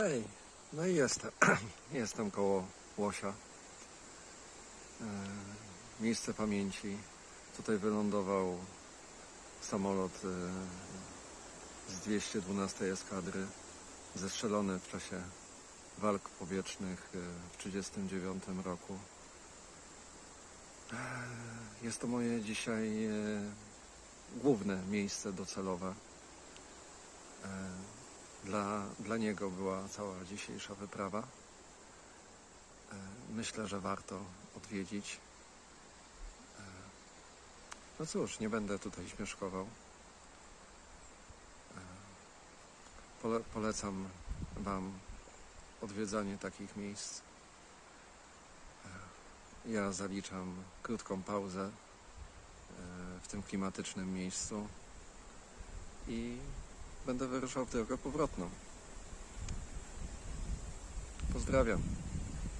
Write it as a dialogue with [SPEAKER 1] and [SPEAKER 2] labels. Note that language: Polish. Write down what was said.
[SPEAKER 1] Hej, no i jestem. Jestem koło Łosia. E, Miejsce pamięci. Tutaj wylądował samolot e, z 212 eskadry, zestrzelony w czasie walk powietrznych e, w 1939 roku. Jest to moje dzisiaj główne miejsce docelowe. Dla, dla niego była cała dzisiejsza wyprawa. E, Myślę, że warto odwiedzić. E, No cóż, nie będę tutaj śmieszkował. E, Pole, polecam Wam odwiedzanie takich miejsc. Ja zaliczam krótką pauzę w tym klimatycznym miejscu i będę wyruszał drogę powrotną. Pozdrawiam.